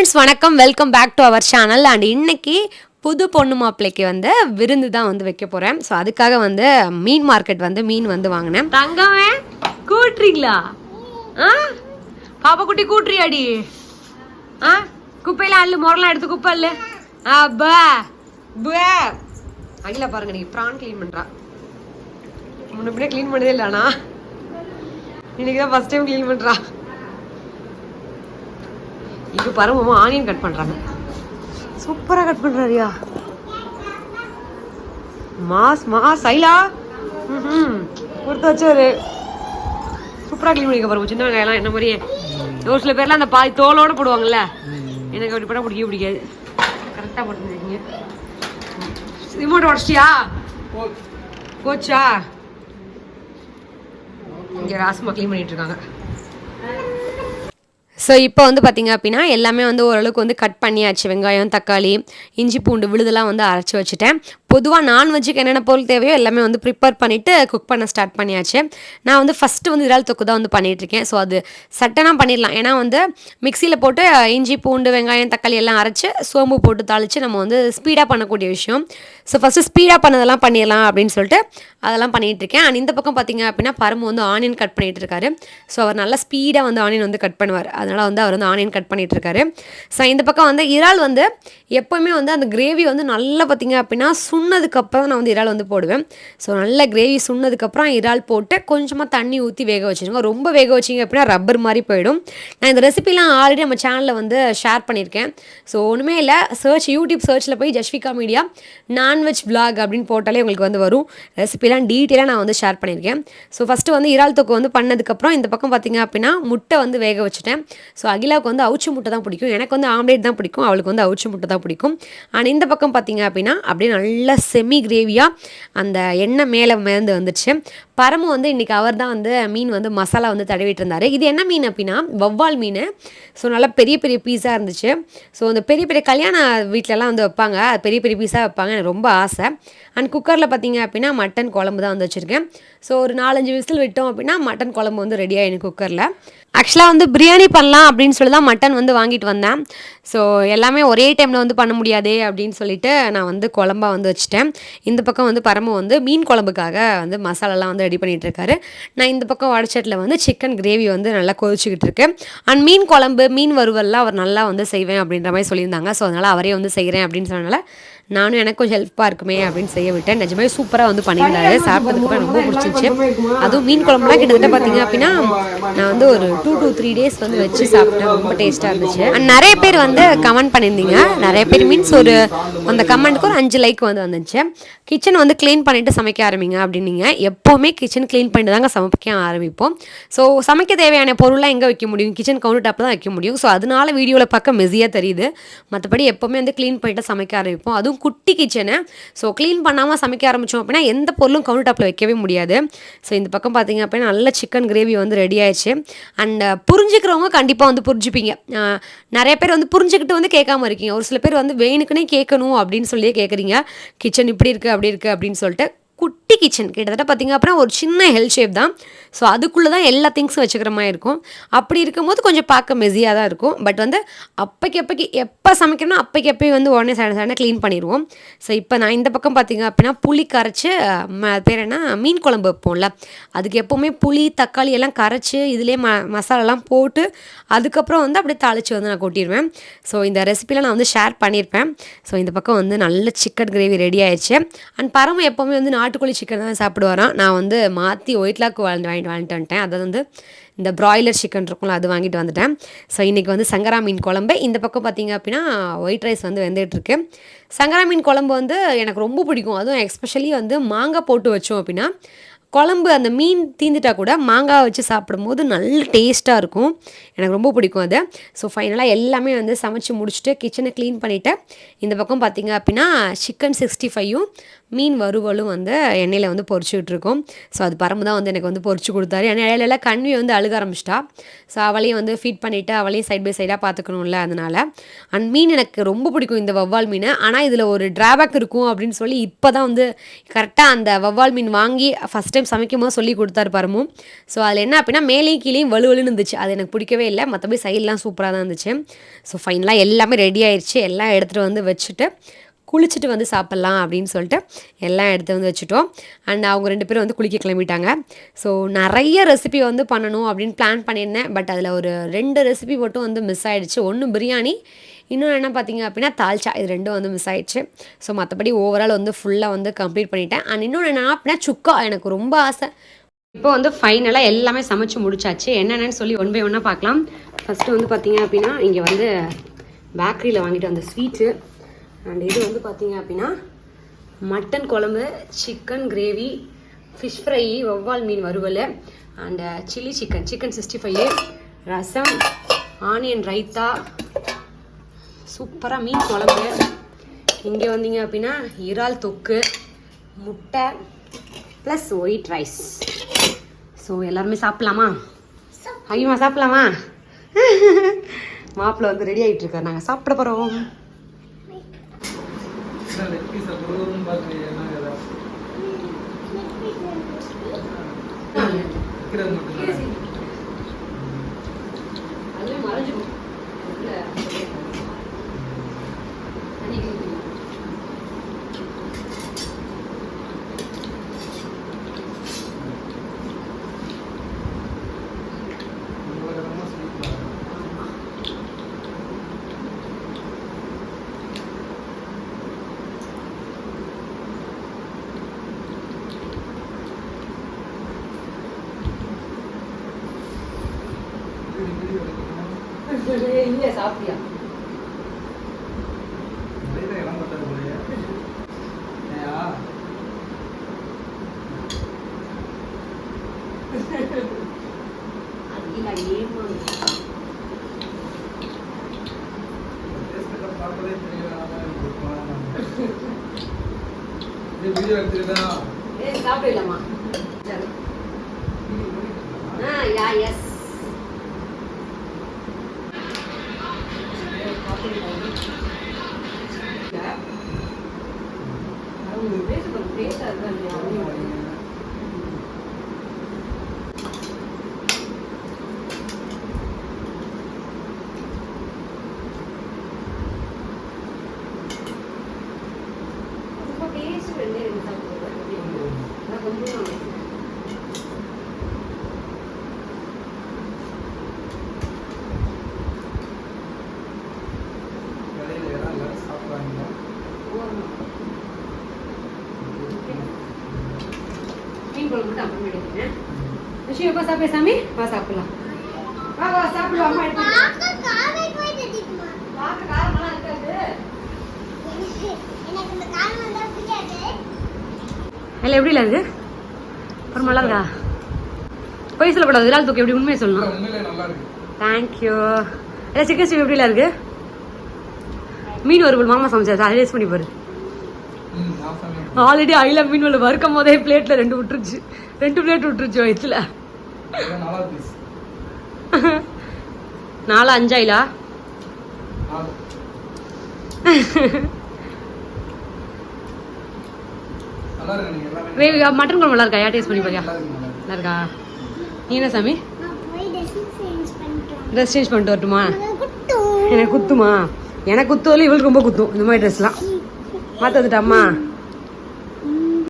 Friends வணக்கம். Welcome back to our channel and இன்னைக்கு புது பொண்ணு மாப்பிள்ளைக்கு வந்து விருந்து தான் வந்து வைக்க போகிறேன் ஸோ அதுக்காக வந்து மீன் மார்க்கெட் வந்து மீன் வந்து வாங்கினேன். தங்கமே கூட்டுறீங்களா? ஆ? பாப்பா குட்டி கூட்டுறியாடி? ஆ? குப்பையில் அல்லு முரலாம் எடுத்து குப்பை அல்லு ஆ பா. பே. அகில பாருங்க நீ ப்ரான் க்ளீன் பண்ணுறா முன்னே க்ளீன் பண்ணதே இல்லைண்ணா இன்னைக்கு தான் ஃபஸ்ட் டைம் க்ளீன் பண்ணுறா இப்போ பாரு மாமா ஆனியன் கட் பண்றாங்க. சூப்பரா கட் பண்றாரியா. மாஸ் மாஸ் சைலா ம் கொடுத்து வச்சாரு. சூப்பரா க்ளீன் பண்ணிக்க பாருங்க சின்ன வெங்காயம்லாம் என்ன மாதிரியே. ஒரு சில பேர்லாம் அந்த பாதி தோலோட போடுவாங்கல்ல. எனக்கு அப்படி பண்ணால் பிடிக்கவே பிடிக்காது. கரெக்டாக போட்டுருக்கீங்க ரிமோட் உடச்சிட்டியா? போச்சா. இங்கே ராசமா க்ளீன் பண்ணிட்டு இருக்காங்க. ஸோ இப்போ வந்து பார்த்தீங்க அப்படின்னா எல்லாமே வந்து ஓரளவுக்கு வந்து கட் பண்ணியாச்சு. வெங்காயம் தக்காளி இஞ்சி பூண்டு விழுதெல்லாம் வந்து அரைச்சி வச்சுட்டேன். பொதுவாக நான்வெஜ்ஜுக்கு என்னென்ன பொருள் தேவையோ எல்லாமே வந்து ப்ரிப்பேர் பண்ணிவிட்டு குக் பண்ண ஸ்டார்ட் பண்ணியாச்சு. நான் வந்து ஃபஸ்ட்டு வந்து இறால் தொக்கு தான் வந்து பண்ணிகிட்ருக்கேன் ஸோ அது சட்டனாக பண்ணிடலாம். ஏன்னா வந்து மிக்சியில் போட்டு இஞ்சி பூண்டு வெங்காயம் தக்காளி எல்லாம் அரைச்சி சோம்பு போட்டு தாளித்து நம்ம வந்து ஸ்பீடாக பண்ணக்கூடிய விஷயம். ஸோ ஃபஸ்ட்டு ஸ்பீடாக பண்ணதெல்லாம் பண்ணிடலாம் அப்படின்னு சொல்லிட்டு அதெல்லாம் பண்ணிகிட்டு இருக்கேன் அண்ட் இந்த பக்கம் பார்த்தீங்க அப்படின்னா பரம்பு வந்து ஆனியன் கட் பண்ணிகிட்டு இருக்காரு ஸோ அவர் நல்லா ஸ்பீடாக வந்து ஆனியன் வந்து கட் பண்ணுவார். அதனால் வந்து அவர் வந்து ஆனியன் கட் பண்ணிகிட்டு இருக்காரு ஸோ இந்த பக்கம் வந்து இறால் வந்து எப்போவுமே வந்து அந்த கிரேவி வந்து நல்லா பார்த்தீங்க அப்படின்னா சுண்ணதுக்கப்புறம் நான் வந்து இறால் வந்து போடுவேன். ஸோ நல்ல கிரேவி சுண்ணதுக்கப்புறம் இறால் போட்டு கொஞ்சமாக தண்ணி ஊற்றி வேக வச்சுருங்க. ரொம்ப வேக வச்சிங்க அப்படின்னா ரப்பர் மாதிரி போயிடும். நான் இந்த ரெசிபிலாம் ஆல்ரெடி நம்ம சேனலில் வந்து ஷேர் பண்ணியிருக்கேன் ஸோ ஒன்றுமே இல்லை. சர்ச் யூடியூப் சர்ச்சில் போய் ஜஸ்விகா மீடியா நான்வெஜ் vlog அப்படின்னு போட்டாலே உங்களுக்கு வந்து வரும். ரெசிபிலாம் டீட்டெயிலாக நான் வந்து ஷேர் பண்ணியிருக்கேன் ஸோ ஃபஸ்ட்டு வந்து இறால் தொக்கு வந்து பண்ணதுக்கப்புறம் இந்த பக்கம் பார்த்திங்க அப்படின்னா முட்டை வந்து வேக வச்சுட்டேன். ஸோ அகிலாவுக்கு வந்து அவுச்சு முட்டை தான் பிடிக்கும். எனக்கு வந்து ஆம்லேட் தான் பிடிக்கும். அவளுக்கு வந்து அவுச்சு முட்டை தான் பிடிக்கும். ஆனால் இந்த பக்கம் பார்த்திங்க அப்படின்னா அப்படியே நல்லா செமி கிரேவியாக அந்த எண்ணெய் மேலே மேந்து வந்துடுச்சு பரமு வந்து இன்றைக்கி அவர் தான் வந்து மீன் வந்து மசாலா வந்து தடவிட்டு இருந்தார் இது என்ன மீன் அப்படின்னா வவ்வால் மீன். ஸோ நல்லா பெரிய பெரிய பீஸாக இருந்துச்சு. ஸோ அந்த பெரிய பெரிய கல்யாண வீட்டிலலாம் வந்து வைப்பாங்க. அது பெரிய பெரிய பீஸாக வைப்பாங்க. எனக்கு ரொம்ப ஆசை. அண்ட் குக்கரில் பார்த்தீங்க அப்படின்னா மட்டன் குழம்பு தான் வந்து வச்சுருக்கேன். ஸோ ஒரு நாலஞ்சு விசில் விட்டோம் அப்படின்னா மட்டன் குழம்பு வந்து ரெடி ஆகிடும் குக்கரில் ஆக்சுவலாக வந்து பிரியாணி பண்ணலாம் அப்படின்னு சொல்லி தான் மட்டன் வந்து வாங்கிட்டு வந்தேன். ஸோ எல்லாமே ஒரே டைமில் வந்து பண்ண முடியாதே அப்படின்னு சொல்லிட்டு நான் வந்து குழம்பா வந்து வச்சுட்டேன். இந்த பக்கம் வந்து பரமு வந்து மீன் குழம்புக்காக வந்து மசாலாலாம் வந்து ரெடி பண்ணிட்டு இருக்காரு நான் இந்த பக்கம் வடச்சட்டில் வந்து சிக்கன் கிரேவி வந்து நல்லா கொதிச்சுக்கிட்டு இருக்கு அண்ட் மீன் குழம்பு மீன் வறுவல்லாம் அவர் நல்லா வந்து செய்வேன் அப்படின்ற மாதிரி சொல்லியிருந்தாங்க. ஸோ அதனால் அவரே வந்து செய்கிறேன் அப்படின்னு சொன்னனால நானும் எனக்கு கொஞ்சம் ஹெல்ப்பாக இருக்குமே அப்படின்னு செய்ய விட்டேன். நிஜமே சூப்பராக வந்து பண்ணியிருந்தாரு. சாப்பிட்டதுக்கு ரொம்ப பிடிச்சிருச்சு அதுவும் மீன் குழம்புலாம் கிட்டத்தட்ட பார்த்தீங்க அப்படின்னா நான் வந்து ஒரு டூ டூ த்ரீ டேஸ் வந்து வச்சு சாப்பிட்டேன். ரொம்ப டேஸ்ட்டாக இருந்துச்சு. அண்ட் நிறைய பேர் வந்து கமெண்ட் பண்ணியிருந்தீங்க. நிறைய பேர் மீன்ஸ் ஒரு அந்த கமெண்ட்டுக்கு ஒரு அஞ்சு லைக் வந்து வந்துச்சு. கிச்சன் வந்து க்ளீன் பண்ணிவிட்டு சமைக்க ஆரம்பிங்க அப்படின்னீங்க. எப்போவுமே கிச்சன் க்ளீன் பண்ணிட்டு தாங்க சமைக்க ஆரம்பிப்போம். ஸோ சமைக்க தேவையான பொருளாக எங்கே வைக்க முடியும்? கிச்சன் கவுண்டர் டாப்பில் தான் வைக்க முடியும். ஸோ அதனால வீடியோவில் பார்க்க மெஸியாக தெரியுது. மற்றபடி எப்போவுமே வந்து க்ளீன் பண்ணிட்டு சமைக்க ஆரம்பிப்போம். அதுவும் குட்டி கிச்சனை ஸோ க்ளீன் பண்ணாமல் சமைக்க ஆரம்பித்தோம் அப்படின்னா எந்த பொருளும் கவுண்டர் டாப்பில் வைக்கவே முடியாது. ஸோ இந்த பக்கம் பார்த்தீங்க அப்படின்னா நல்ல சிக்கன் கிரேவி வந்து ரெடி ஆயிடுச்சு. அண்ட் புரிஞ்சுக்கிறவங்க கண்டிப்பாக வந்து புரிஞ்சுப்பீங்க. நிறைய பேர் வந்து புரிஞ்சுக்கிட்டு வந்து கேட்காம இருக்கீங்க. ஒரு சில பேர் வந்து வேணுக்குன்னே கேட்கணும் அப்படின்னு சொல்லியே கேட்குறீங்க. கிச்சன் இப்படி இருக்குது அப்படி இருக்குது அப்படின்னு சொல்லிட்டு குட்டி கிச்சன். கிட்டத்தட்ட பார்த்தீங்க அப்படின்னா ஒரு சின்ன ஹெல் ஷேப் தான். ஸோ அதுக்குள்ளே தான் எல்லா திங்ஸும் வச்சுக்கிற மாதிரி இருக்கும். அப்படி இருக்கும்போது கொஞ்சம் பார்க்க மெஸியாக தான் இருக்கும். பட் வந்து அப்பைக்கு அப்பைக்கு எப்போ சமைக்கணும் அப்பைக்கு எப்பயும் வந்து உடனே சட சடனே க்ளீன் பண்ணிடுவோம். ஸோ இப்போ நான் இந்த பக்கம் பார்த்திங்க அப்படின்னா புளி கரைச்சி ம பேர் என்ன? மீன் குழம்பு வைப்போம்ல. அதுக்கு எப்போவுமே புளி தக்காளி எல்லாம் கரைச்சி இதுலேயே ம மசாலாலாம் போட்டு அதுக்கப்புறம் வந்து அப்படியே தாளித்து வந்து நான் கொட்டிடுவேன். ஸோ இந்த ரெசிபியில் நான் வந்து ஷேர் பண்ணியிருப்பேன். ஸோ இந்த பக்கம் வந்து நல்ல சிக்கன் கிரேவி ரெடி ஆயிடுச்சு அண்ட் பரம எப்போவுமே வந்து நாட்டுக்கோழி சிக்கன் தான் சாப்பிடுவாராம். நான் வந்து மாற்றி ஒயிட் லாக் வாழ்ந்து வாங்கிட்டு வாங்கிட்டு வந்துட்டேன். அதாவது வந்து இந்த ப்ராய்லர் சிக்கன் இருக்கும்ல அது வாங்கிட்டு வந்துட்டேன். ஸோ இன்றைக்கி வந்து சங்கரா மீன் குழம்பு. இந்த பக்கம் பார்த்தீங்க அப்படின்னா ஒயிட் ரைஸ் வந்து வெந்துகிட்ருக்கு சங்கரா மீன் குழம்பு வந்து எனக்கு ரொம்ப பிடிக்கும். அதுவும் எஸ்பெஷலி வந்து மாங்காய் போட்டு வச்சோம் அப்படின்னா குழம்பு அந்த மீன் தீந்துட்டால் கூட மாங்காய் வச்சு சாப்பிடும்போது நல்ல டேஸ்ட்டாக இருக்கும். எனக்கு ரொம்ப பிடிக்கும் அது. ஸோ ஃபைனலாக எல்லாமே வந்து சமைச்சு முடிச்சுட்டு கிச்சனை க்ளீன் பண்ணிவிட்டு இந்த பக்கம் பார்த்தீங்க அப்படின்னா சிக்கன் சிக்ஸ்டி ஃபைவும் மீன் வறுவலும் வந்து எண்ணெயில் வந்து பொரிச்சுக்கிட்டு இருக்கோம் ஸோ அது பரம்பு தான் வந்து எனக்கு வந்து பொரிச்சு கொடுத்தாரு. ஏன்னா இடையில கண்வி வந்து அழுக ஆரம்பிச்சிட்டா. ஸோ அவளையும் வந்து ஃபீட் பண்ணிவிட்டு அவளையும் சைட் பை சைடாக பார்த்துக்கணும்ல அதனால். அண்ட் மீன் எனக்கு ரொம்ப பிடிக்கும் இந்த வவ்வால் மீன். ஆனால் இதில் ஒரு ட்ராபேக் இருக்கும் அப்படின்னு சொல்லி இப்போ தான் வந்து கரெக்டாக அந்த வவ்வால் மீன் வாங்கி ஃபஸ்ட்டு டைம் சமைக்கும் போது சொல்லி கொடுத்தாரு பாருமோ ஸோ அதில் என்ன அப்படின்னா மேலேயும் கீழேயும் வலுவலுன்னு இருந்துச்சு. அது எனக்கு பிடிக்கவே இல்லை. மற்றபடி சைட்லாம் சூப்பராக தான் இருந்துச்சு. ஸோ ஃபைனலாக எல்லாமே ரெடி ஆயிடுச்சு எல்லாம் எடுத்துகிட்டு வந்து வச்சுட்டு குளிச்சுட்டு வந்து சாப்பிட்லாம் அப்படின்னு சொல்லிட்டு எல்லாம் எடுத்து வந்து வச்சுட்டோம். அண்ட் அவங்க ரெண்டு பேரும் வந்து குளிக்க கிளம்பிட்டாங்க. ஸோ நிறைய ரெசிபி வந்து பண்ணணும் அப்படின்னு பிளான் பண்ணியிருந்தேன். பட் அதில் ஒரு ரெண்டு ரெசிபி மட்டும் வந்து மிஸ் ஆகிடுச்சு ஒன்று பிரியாணி இன்னொன்று என்ன பார்த்தீங்க அப்படின்னா தால்ச்சா இது ரெண்டும் வந்து மிஸ் ஆயிடுச்சு. ஸோ மற்றபடி ஓவரால் வந்து ஃபுல்லாக வந்து கம்ப்ளீட் பண்ணிட்டேன். அண்ட் இன்னொன்று என்ன அப்படின்னா சுக்கா எனக்கு ரொம்ப ஆசை. இப்போ வந்து ஃபைனலாக எல்லாமே சமைச்சு முடிச்சாச்சு. என்னென்னு சொல்லி ஒன் பை ஒன்னாக பார்க்கலாம். ஃபஸ்ட்டு வந்து பார்த்தீங்க அப்படின்னா இங்கே வந்து பேக்கரியில் வாங்கிட்டு வந்த ஸ்வீட்டு அண்ட் இது வந்து பார்த்தீங்க அப்படின்னா மட்டன் குழம்பு சிக்கன் கிரேவி ஃபிஷ் ஃப்ரை வவ்வால் மீன் வறுவல் and chilli chicken chicken sixty five rasam onion raita சூப்பராக மீன் குழம்பு. இங்கே வந்தீங்க அப்படின்னா இறால் தொக்கு முட்டை ப்ளஸ் ஒயிட் ரைஸ் ஸோ எல்லாருமே சாப்பிட்லாமா? ஐயமா சாப்பிட்லாமா? மாப்பிள்ளை வந்து ரெடி ஆகிட்டு இருக்காரு. நாங்கள் சாப்பிட போகிறோம் இல்லை சாப்பிட்டியா? சாப்பிடலாமா? ஆ யா எஸ் மீன் குழம்பு மட்டும் அப்புறம் எடுக்கிறேன் விஷயம் சாப்பிடு சாமி. வா சாப்பிடலாம். வா வா சாப்பிடுவோம் அம்மா இல்லை எப்படி இல்லை இருக்கு அப்புறம் நல்லா இருக்கா? பொய் சொல்லக்கூடாது இறால் தூக்கு எப்படி உண்மையை சொல்லணும்? தேங்க்யூ இல்லை சிக்கன் ஸ்டீவ் எப்படிலாம் இருக்கு மீன் வறுவல் மாமா சமைச்சாச்சு அதை டேஸ்ட் பண்ணி பாரு. ஆல்ரெடி ஐல மீன் வறுவல் வறுக்கும் போதே பிளேட்ல ரெண்டு விட்டுருச்சு. ரெண்டு பிளேட் விட்டுருச்சு வயிற்றுல நாலு அஞ்சாயிலா? வேவி மட்டன் குழம்பு நல்லா இருக்கா? யா டேஸ்ட் பண்ணி பாரியா நல்லா இருக்கா? நீ என்ன சாமி? ட்ரெஸ் சேஞ்ச் பண்ணிட்டு வரட்டுமா? எனக்கு குத்துமா? எனக்கு குத்துவதில் இவளுக்கு ரொம்ப குத்தும். இந்த மாதிரி ட்ரெஸ்லாம் மாற்ற வந்துட்டாம்மா